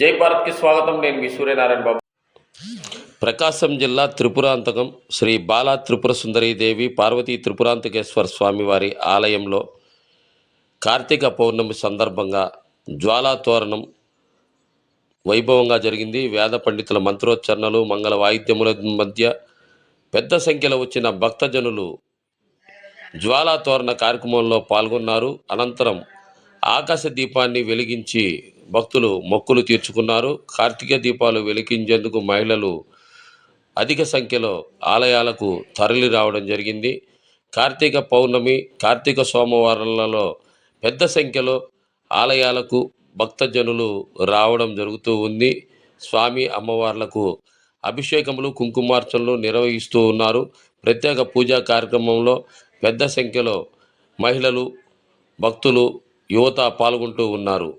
జై భారత్కి స్వాగతం. నేను మీ సూర్యనారాయణ బాబు. ప్రకాశం జిల్లా త్రిపురాంతకం శ్రీ బాలా త్రిపుర సుందరీదేవి పార్వతీ త్రిపురాంతకేశ్వర స్వామివారి ఆలయంలో కార్తీక పౌర్ణమి సందర్భంగా జ్వాలా తోరణం వైభవంగా జరిగింది. వేద పండితుల మంత్రోచ్చరణలు మంగళ వాయిద్యముల మధ్య పెద్ద సంఖ్యలో వచ్చిన భక్తజనులు జ్వాలా తోరణ కార్యక్రమంలో పాల్గొన్నారు. అనంతరం ఆకాశ దీపాన్ని వెలిగించి భక్తులు మొక్కులు తీర్చుకున్నారు. కార్తీక దీపాలు వెలిగించేందుకు మహిళలు అధిక సంఖ్యలో ఆలయాలకు తరలి రావడం జరిగింది. కార్తీక పౌర్ణమి కార్తీక సోమవారాలలో పెద్ద సంఖ్యలో ఆలయాలకు భక్తజనులు రావడం జరుగుతూ ఉంది. స్వామి అమ్మవార్లకు అభిషేకములు కుంకుమార్చనలు నిర్వహిస్తూ ఉన్నారు. ప్రత్యేక పూజా కార్యక్రమంలో పెద్ద సంఖ్యలో మహిళలు భక్తులు యువత పాల్గొంటూ ఉన్నారు.